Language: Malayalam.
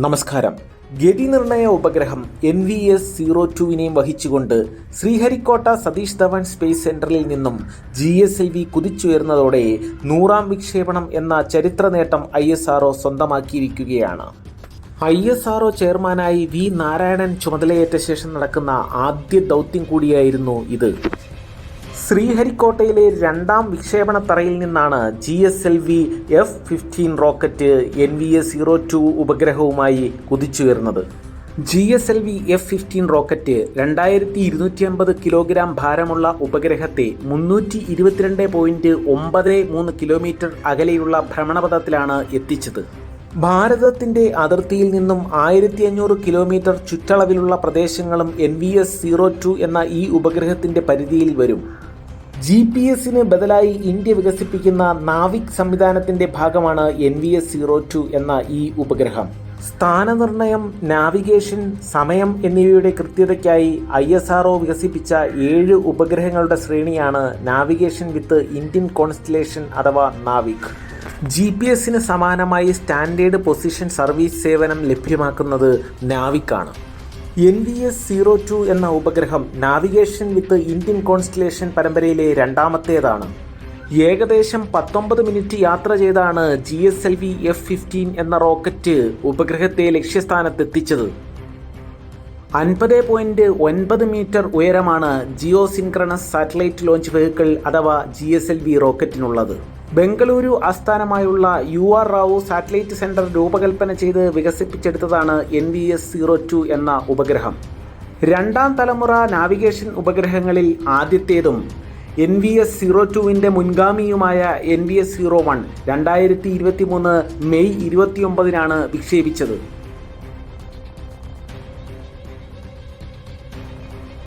നമസ്കാരം. ഗതി നിർണയ ഉപഗ്രഹം എൻ വി എസ് സീറോ ടുവിനെയും വഹിച്ചുകൊണ്ട് ശ്രീഹരിക്കോട്ട സതീഷ് ധവൻ സ്പേസ് സെന്ററിൽ നിന്നും ജി എസ് എൽ വി കുതിച്ചുയർന്നതോടെ നൂറാം വിക്ഷേപണം എന്ന ചരിത്ര നേട്ടം ഐ എസ് ആർ സ്വന്തമാക്കിയിരിക്കുകയാണ്. ഐ എസ് ആർ ചെയർമാനായി വി നാരായണൻ ചുമതലയേറ്റ ശേഷം നടക്കുന്ന ആദ്യ ദൗത്യം കൂടിയായിരുന്നു ഇത്. ശ്രീഹരിക്കോട്ടയിലെ രണ്ടാം വിക്ഷേപണ തറയിൽ നിന്നാണ് G S L V F fifteen rocket N V A zero two ഉപഗ്രഹവുമായി കുതിച്ചുയർന്നത്. G S L V F fifteen rocket രണ്ടായിരത്തി ഇരുന്നൂറ്റി അമ്പത് കിലോഗ്രാം ഭാരമുള്ള ഉപഗ്രഹത്തെ മുന്നൂറ്റി ഇരുപത്തിരണ്ട് പോയിന്റ് ഒമ്പത് മൂന്ന് കിലോമീറ്റർ അകലെയുള്ള ഭ്രമണപഥത്തിലാണ് എത്തിച്ചത്. ഭാരതത്തിന്റെ അതിർത്തിയിൽ നിന്നും ആയിരത്തി അഞ്ഞൂറ് കിലോമീറ്റർ ചുറ്റളവിലുള്ള പ്രദേശങ്ങളും N V S zero two എന്ന ഈ ഉപഗ്രഹത്തിന്റെ പരിധിയിൽ വരും. ജി പി എസിന് ബദലായി ഇന്ത്യ വികസിപ്പിക്കുന്ന നാവിക് സംവിധാനത്തിന്റെ ഭാഗമാണ് N V S zero two എന്ന ഈ ഉപഗ്രഹം. സ്ഥാനനിർണയം നാവിഗേഷൻ സമയം എന്നിവയുടെ കൃത്യതയ്ക്കായി ഐ എസ് ആർ വികസിപ്പിച്ച ഏഴ് ഉപഗ്രഹങ്ങളുടെ ശ്രേണിയാണ് നാവിഗേഷൻ വിത്ത് ഇന്ത്യൻ കോൺസ്റ്റലേഷൻ അഥവാ നാവിക്. ജി പി എസിന് സമാനമായി സ്റ്റാൻഡേർഡ് പൊസിഷൻ സർവീസ് സേവനം ലഭ്യമാക്കുന്നത് നാവിക്കാണ്. N V S zero two എന്ന ഉപഗ്രഹം നാവിഗേഷൻ വിത്ത് ഇന്ത്യൻ കോൺസ്റ്റലേഷൻ പരമ്പരയിലെ രണ്ടാമത്തേതാണ്. ഏകദേശം പത്തൊമ്പത് മിനിറ്റ് യാത്ര ചെയ്താണ് G S L V F fifteen എന്ന റോക്കറ്റ് ഉപഗ്രഹത്തെ ലക്ഷ്യസ്ഥാനത്തെത്തിച്ചത്. അൻപത് പോയിന്റ് ഒൻപത് മീറ്റർ ഉയരമാണ് Jio synchronous satellite launch vehicle അഥവാ ജി എസ് എൽ വി റോക്കറ്റിനുള്ളത് ബംഗളൂരു ആസ്ഥാനമായുള്ള U R Rao satellite centre രൂപകൽപ്പന ചെയ്ത് വികസിപ്പിച്ചെടുത്തതാണ് N V S zero two എന്ന ഉപഗ്രഹം. രണ്ടാം തലമുറ നാവിഗേഷൻ ഉപഗ്രഹങ്ങളിൽ ആദ്യത്തേതും എൻ വി എസ് സീറോ ടുവിന്റെ മുൻഗാമിയുമായ N V S zero one രണ്ടായിരത്തി ഇരുപത്തി മൂന്ന് മെയ് ഇരുപത്തിയൊമ്പതിനാണ് വിക്ഷേപിച്ചത്.